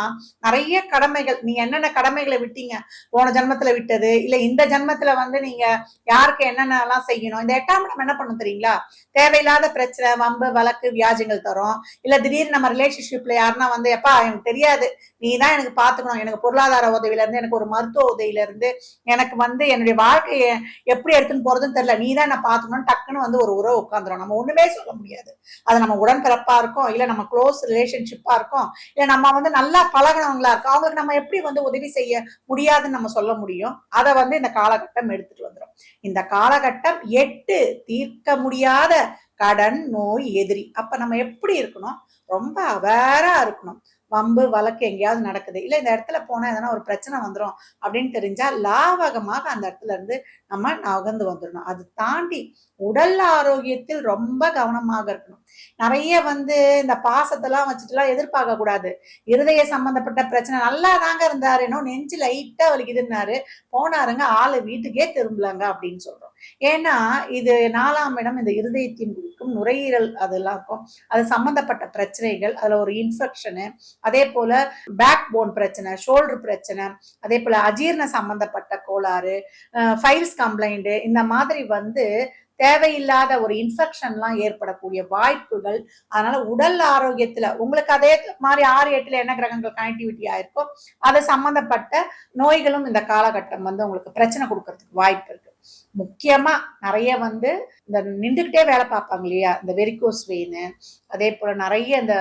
நிறைய கடமைகள் நீங்க என்னென்ன கடமைகளை விட்டீங்க? போன ஜென்மத்துல விட்டது இல்ல இந்த ஜென்மத்துல வந்து நீங்க யாருக்கு என்னென்னலாம் செய்யணும்? இந்த எட்டாம் இடம் என்ன பண்ணும் தெரியுங்களா? தேவையில்லாத பிரச்சனை வம்பு வழக்கு வியாஜங்கள் தரும். இல்ல திடீர்னு நம்ம ரிலேஷன்ஷிப்ல யாருன்னா வந்து எப்பா எனக்கு தெரியாது. நீ தான் எனக்கு பாத்துக்கணும் எனக்கு பொருளாதார உதவியில இருந்து எனக்கு ஒரு மருத்துவ உதவியில இருந்து எனக்கு வந்து என்னுடைய வாழ்க்கையை எப்படி எடுத்துன்னு போறதுன்னு தெரியல. நீ தான் என்ன பாத்துக்கணும் டக்குன்னு வந்து ஒரு உறவு உட்காந்துரும் நம்ம ஒண்ணுமே சொல்ல முடியாது. அது நம்ம உடன்பிறப்பா இருக்கும் இல்ல நம்ம க்ளோஸ் ரிலேஷன்ஷிப்பா இருக்கும் இல்ல நம்ம வந்து நல்லா பழகினவங்களா இருக்கும். அவங்களுக்கு நம்ம எப்படி வந்து உதவி செய்ய முடியாதுன்னு நம்ம சொல்ல முடியும். அதை வந்து இந்த காலகட்டம் எடுத்துட்டு வந்துரும். இந்த காலகட்டம் எட்டு தீர்க்க முடியாத கடன் நோய் எதிரி. அப்ப நம்ம எப்படி இருக்கணும்? ரொம்ப அவேரா இருக்கணும். வம்பு வழக்கு எங்கேயாவது நடக்குது. இல்லை இந்த இடத்துல போனால் எதனா ஒரு பிரச்சனை வந்துடும் அப்படின்னு தெரிஞ்சால் லாவகமாக அந்த இடத்துல இருந்து நம்ம நகர்ந்து வந்துடணும் அது தாண்டி உடல் ஆரோக்கியத்தில் ரொம்ப கவனமாக இருக்கணும். நிறைய வந்து இந்த பாசத்தெல்லாம் வச்சுட்டுலாம் எதிர்பார்க்க கூடாது. இருதய சம்பந்தப்பட்ட பிரச்சனை நல்லா தாங்க இருந்தாரு. இன்னும் நெஞ்சு லைட்டா வலிக்குதுன்னாரு. போனாருங்க ஆளு வீட்டுக்கே திரும்பலங்க அப்படின்னு சொல்றோம். ஏன்னா இது நாலாம் இடம் இந்த இருதயத்தின் இருக்கும் நுரையீரல் அதெல்லாம் இருக்கும். அது சம்பந்தப்பட்ட பிரச்சனைகள் அதுல ஒரு இன்ஃபெக்ஷனு அதே போல பேக் போன் பிரச்சனை ஷோல்டர் பிரச்சனை அதே போல அஜீரண சம்பந்தப்பட்ட கோளாறு ஃபைல்ஸ் கம்ப்ளைண்ட் இந்த மாதிரி வந்து தேவையில்லாத ஒரு இன்ஃபெக்ஷன்லாம் ஏற்படக்கூடிய வாய்ப்புகள். அதனால உடல் ஆரோக்கியத்துல உங்களுக்கு அதே மாதிரி ஆறு எட்டுல என்ன கிரகங்கள் கனெக்டிவிட்டி ஆயிருக்கோ அது சம்பந்தப்பட்ட நோய்களும் இந்த காலகட்டம் வந்து உங்களுக்கு பிரச்சனை கொடுக்கறதுக்கு வாய்ப்பு இருக்கு. முக்கியமா நிறைய வந்து இந்த நின்றுக்கிட்டே வேலை பார்ப்பாங்க இல்லையா? இந்த வெரிகோஸ் வெயின் அதே போல நிறைய இந்த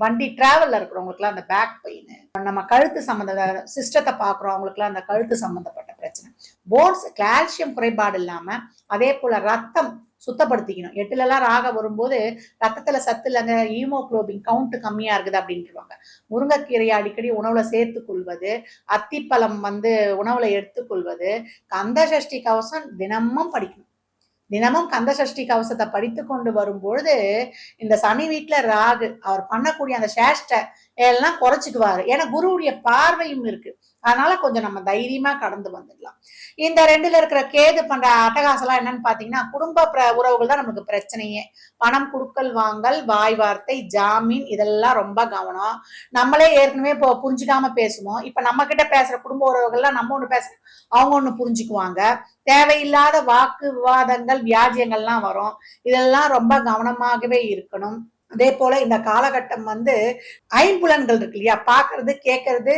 வண்டி டிராவல்ல இருக்கிறவங்களுக்குலாம் அந்த பேக் பெயின் நம்ம கழுத்து சம்மந்த சிஸ்டத்தை பார்க்குறோம் அவங்களுக்குலாம் அந்த கழுத்து சம்மந்தப்பட்ட பிரச்சனை. போன்ஸ் கால்சியம் குறைபாடு இல்லாமல் அதே போல ரத்தம் சுத்தப்படுத்திக்கணும். எட்டுல எல்லாம் ராக வரும்போது ரத்தத்துல சத்து இல்லைங்க ஹீமோக்ளோபின் கவுண்ட் கம்மியா இருக்குது அப்படின்ட்டுருவாங்க. முருங்கைக்கீரையை அடிக்கடி உணவுல சேர்த்துக் கொள்வது அத்திப்பழம் வந்து உணவுல எடுத்துக்கொள்வது கந்த சஷ்டி கவசம் தினமும் படிக்கணும். தினமும் கந்த சஷ்டி கவசத்தை படித்து கொண்டு வரும்பொழுது இந்த சனி வீட்டுல ராகு அவர் பண்ணக்கூடிய அந்த சேஷ்டை எல்லாம் குறைச்சிக்குவாரு. ஏன்னா குருவுடைய பார்வையும் இருக்கு. அதனால கொஞ்சம் நம்ம தைரியமா கடந்து வந்துடலாம். இந்த ரெண்டுல இருக்கிற கேது பண்ற அட்டகாசெல்லாம் என்னன்னு பாத்தீங்கன்னா குடும்ப உறவுகள் தான் நமக்கு பிரச்சனையே. பணம் குடுக்கல் வாங்கல் வாய் வார்த்தை ஜாமீன் இதெல்லாம் ரொம்ப கவனம். நம்மளே ஏற்கனவே இப்போ புரிஞ்சுக்காம பேசுவோம். இப்ப நம்ம கிட்ட பேசுற குடும்ப உறவுகள்லாம் நம்ம ஒண்ணு பேசுறோம் அவங்க ஒண்ணு புரிஞ்சுக்குவாங்க. தேவையில்லாத வாக்கு விவாதங்கள் வியாஜியங்கள்லாம் வரும். இதெல்லாம் ரொம்ப கவனமாகவே இருக்கணும். அதே போல இந்த காலகட்டம் வந்து ஐம்புலன்கள் இருக்கு இல்லையா? பார்க்கறது கேட்கறது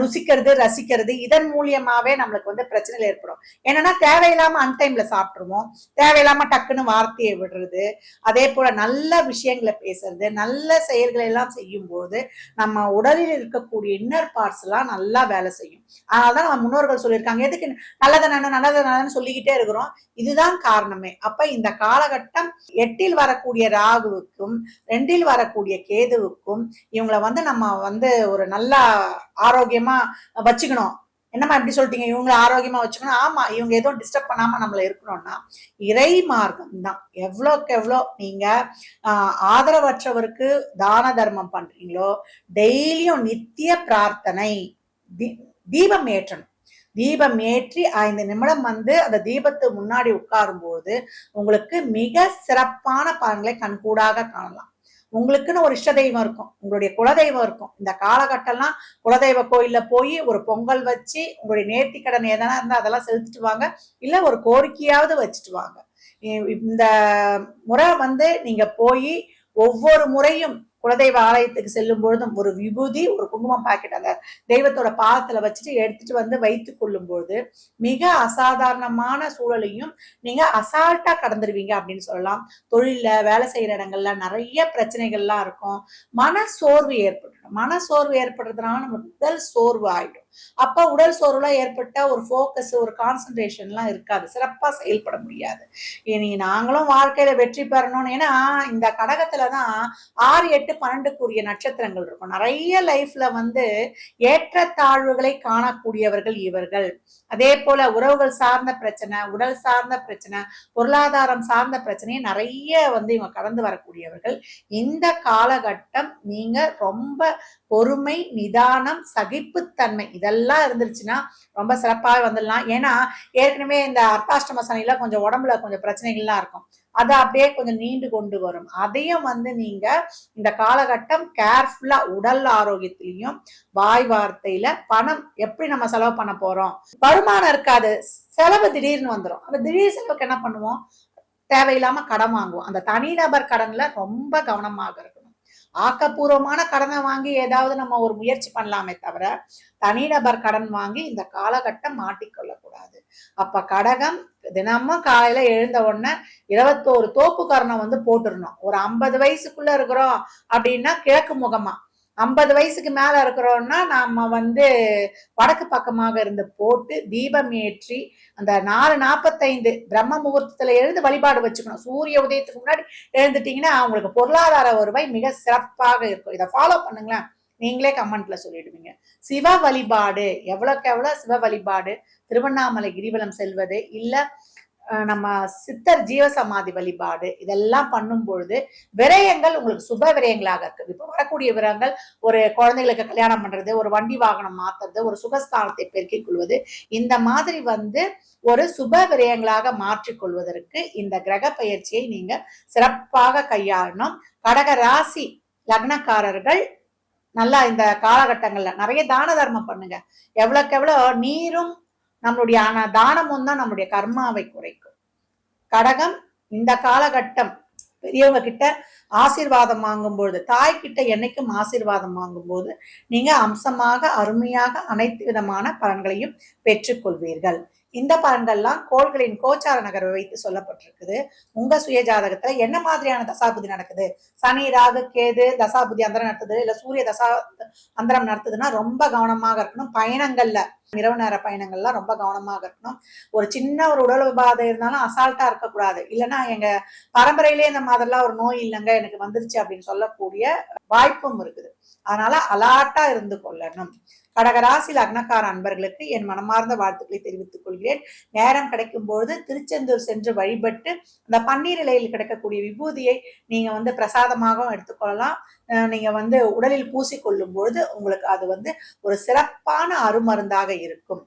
ருசிக்கிறது ரசிக்கிறது இதன் மூலியமாவே நம்மளுக்கு வந்து பிரச்சனைகள் ஏற்படும். என்னன்னா தேவையில்லாம அன்டைம்ல சாப்பிட்டுருவோம். தேவையில்லாம டக்குன்னு வார்த்தையை விடுறது. அதே போல நல்ல விஷயங்களை பேசுறது நல்ல செயல்களை எல்லாம் செய்யும்போது நம்ம உடலில் இருக்கக்கூடிய இன்னர் பார்ட்ஸ் எல்லாம் நல்லா வேலை செய்யும். அதனாலதான் நம்ம முன்னோர்கள் சொல்லியிருக்காங்க எதுக்கு நல்லதை நல்ல நல்லதை நல்லதுன்னு சொல்லிக்கிட்டே இருக்கிறோம். இதுதான் காரணமே. அப்ப இந்த காலகட்டம் எட்டில் வரக்கூடிய ராகுவுக்கும் ரெண்டில் வரக்கூடிய கேதுவுக்கும் இவங்கள வந்து நம்ம வந்து ஒரு நல்லா ஆரோக்கியமா வச்சுக்கணும். என்னம்மா இப்படி சொல்லிட்டீங்க? இவங்களை ஆரோக்கியமா வச்சுக்கணும். ஆமா இவங்க எதுவும் டிஸ்டர்ப் பண்ணாம நம்மள இருக்கணும்னா இறை மார்க்கம் தான் எவ்வளோக்கு எவ்வளோ நீங்க ஆஹ், ஆதரவற்றவருக்கு தான தர்மம் பண்றீங்களோ டெய்லியும் நித்திய பிரார்த்தனை தீ- தீபம் ஏற்றணும். தீபம் ஏற்றி ஐந்து நிமிடம் வந்து அந்த தீபத்து முன்னாடி உட்காரும்போது உங்களுக்கு மிக சிறப்பான பலன்களை கண்கூடாக காணலாம். உங்களுக்குன்னு ஒரு இஷ்ட தெய்வம் இருக்கும். உங்களுடைய குலதெய்வம் இருக்கும். இந்த காலகட்டம்லாம் குலதெய்வ கோயில்ல போய் ஒரு பொங்கல் வச்சு உங்களுடைய நேர்த்தி கடன் எதனா இருந்தால் அதெல்லாம் செலுத்திட்டு வாங்க. இல்லை ஒரு கோரிக்கையாவது வச்சுட்டு வாங்க. இந்த முறை வந்து நீங்க போய் ஒவ்வொரு முறையும் குலதெய்வ ஆலயத்துக்கு செல்லும் பொழுதும் ஒரு விபூதி ஒரு குங்குமம் பாக்கெட் அந்த தெய்வத்தோட பாதத்துல வச்சுட்டு எடுத்துட்டு வந்து வைத்துக் கொள்ளும் பொழுது மிக அசாதாரணமான சூழலையும் நீங்க அசால்ட்டா கடந்துருவீங்க அப்படின்னு சொல்லலாம். தொழில்ல வேலை செய்யற இடங்கள்ல நிறைய பிரச்சனைகள்லாம் இருக்கும். மன சோர்வு ஏற்பட்டுடும். மன சோர்வு ஏற்படுறதுனால நம்ம முதல் சோர்வு ஆயிடும். அப்ப உடல் சோர்வுலாம் ஏற்பட்ட ஒரு ஃபோக்கஸ் ஒரு கான்சன்ட்ரேஷன்லாம் இருக்காது. சிறப்பா செயல்பட முடியாது. இனி நாங்களும் வாழ்க்கையில வெற்றி பெறணும்னு ஏன்னா இந்த கடகத்துலதான் ஆறு எட்டு பன்னெண்டுக்குரிய நட்சத்திரங்கள் இருக்கும். நிறைய லைஃப்ல வந்து ஏற்றத்தாழ்வுகளை காணக்கூடியவர்கள் இவர்கள். அதே போல உறவுகள் சார்ந்த பிரச்சனை உடல் சார்ந்த பிரச்சனை பொருளாதாரம் சார்ந்த பிரச்சனையை நிறைய வந்து இவங்க கடந்து வரக்கூடியவர்கள். இந்த காலகட்டம் நீங்க ரொம்ப பொறுமை நிதானம் சகிப்புத்தன்மை இதெல்லாம் இருந்துருச்சுன்னா ரொம்ப சிறப்பாக வந்துடலாம். ஏன்னா ஏற்கனவே இந்த அர்த்தாஷ்டம சனியில கொஞ்சம் உடம்புல கொஞ்சம் பிரச்சனைகள்லாம் இருக்கும். அதை அப்படியே கொஞ்சம் நீண்டு கொண்டு வரும். அதையும் வந்து நீங்க இந்த காலகட்டம் கேர்ஃபுல்லா உடல் ஆரோக்கியத்திலையும் வாய் வார்த்தையில பணம் எப்படி நம்ம செலவு பண்ண போறோம்? வருமானம் இருக்காது. செலவு திடீர்னு வந்துடும் அந்த திடீர் செலவுக்கு என்ன பண்ணுவோம்? தேவையில்லாம கடன் வாங்குவோம். அந்த தனிநபர் கடன்ல ரொம்ப கவனமாக இருக்கும் ஆக்கப்பூர்வமான கடனை வாங்கி ஏதாவது நம்ம ஒரு முயற்சி பண்ணலாமே தவிர தனிநபர் கடன் வாங்கி இந்த காலகட்டம் மாட்டிக்கொள்ளக்கூடாது. அப்ப கடகம் தினமும் காலையில எழுந்த உடனே இருபத்தோரு தோப்புக்கரணம் வந்து போட்டுடணும் ஒரு ஐம்பது வயசுக்குள்ள இருக்கிறோம் அப்படின்னா கிழக்கு முகமா. ஐம்பது வயசுக்கு மேல இருக்கிறோம்னா நாம வந்து வடக்கு பக்கமாக இருந்து போட்டு தீபம் ஏற்றி அந்த நாலு நாற்பத்தைந்து பிரம்ம முகூர்த்தத்துல எழுந்து வழிபாடு வச்சுக்கணும். சூரிய உதயத்துக்கு முன்னாடி எழுந்துட்டீங்கன்னா அவங்களுக்கு பொருளாதார வருவாய் மிக சிறப்பாக இருக்கும். இதை ஃபாலோ பண்ணுங்களேன். நீங்களே கமெண்ட்ல சொல்லிடுவீங்க. சிவ வழிபாடு. எவ்வளோக்கு எவ்வளோ சிவ வழிபாடு? திருவண்ணாமலை கிரிவலம் செல்வது இல்லை நம்ம சித்தர் ஜீவசமாதி வழிபாடு இதெல்லாம் பண்ணும் பொழுது விரயங்கள் உங்களுக்கு சுப விரயங்களாக இருக்குது இப்போ வரக்கூடிய விரயங்கள் ஒரு குழந்தைகளுக்கு கல்யாணம் பண்ணுறது ஒரு வண்டி வாகனம் மாத்துறது ஒரு சுகஸ்தானத்தை பெருக்கிக் கொள்வது இந்த மாதிரி வந்து ஒரு சுப விரயங்களாக மாற்றிக்கொள்வதற்கு இந்த கிரக பயிற்சியை நீங்கள் சிறப்பாக கையாளணும். கடக ராசி லக்னக்காரர்கள் நல்லா இந்த காலகட்டங்கள்ல நிறைய தான தர்மம் பண்ணுங்க. எவ்வளோக்கு எவ்வளோ நீரும் நம்மளுடைய ஆனா தானமும் தான் நம்மளுடைய கர்மாவை குறைக்கும். கடகம் இந்த காலகட்டம் பெரியவங்க கிட்ட ஆசீர்வாதம் வாங்கும்போது தாய்கிட்ட என்னைக்கும் ஆசீர்வாதம் வாங்கும்போது நீங்க அம்சமாக அருமையாக அனைத்து விதமான பலன்களையும் பெற்றுக்கொள்வீர்கள். இந்த பலன்கள்லாம் கோள்களின் கோச்சார நகர்வை வைத்து சொல்லப்பட்டிருக்குது. உங்க சுய ஜாதகத்துல என்ன மாதிரியான தசாபுதி நடக்குது? சனி ராகு கேது தசாபுதி அந்தரம் நடத்துது. இல்ல சூரிய தசா அந்தரம் நடத்துதுன்னா ரொம்ப கவனமாக இருக்கணும். பயணங்கள்ல இரவு நேர பயணங்கள்லாம் ரொம்ப கவனமாக இருக்கணும். ஒரு சின்ன ஒரு உடல் உபாதை இருந்தாலும் அசால்ட்டா இருக்கக்கூடாது. இல்லைன்னா எங்க பரம்பரையிலே இந்த மாதிரிலாம் ஒரு நோய் இல்லைங்க எனக்கு வந்துருச்சு அப்படின்னு சொல்லக்கூடிய வாய்ப்பும் இருக்குது. அதனால அலாட்டா இருந்து கொள்ளணும். கடகராசி லக்னக்கார அன்பர்களுக்கு என் மனமார்ந்த வாழ்த்துக்களை தெரிவித்துக் கொள்கிறேன். நேரம் கிடைக்கும் பொழுது திருச்செந்தூர் சென்று வழிபட்டு அந்த பன்னீர் இலையில் கிடைக்கக்கூடிய விபூதியை நீங்க வந்து பிரசாதமாகவும் எடுத்துக்கொள்ளலாம். நீங்க வந்து உடலில் பூசிக்கொள்ளும் பொழுது உங்களுக்கு அது வந்து ஒரு சிறப்பான அருமருந்தாக இருக்கும்.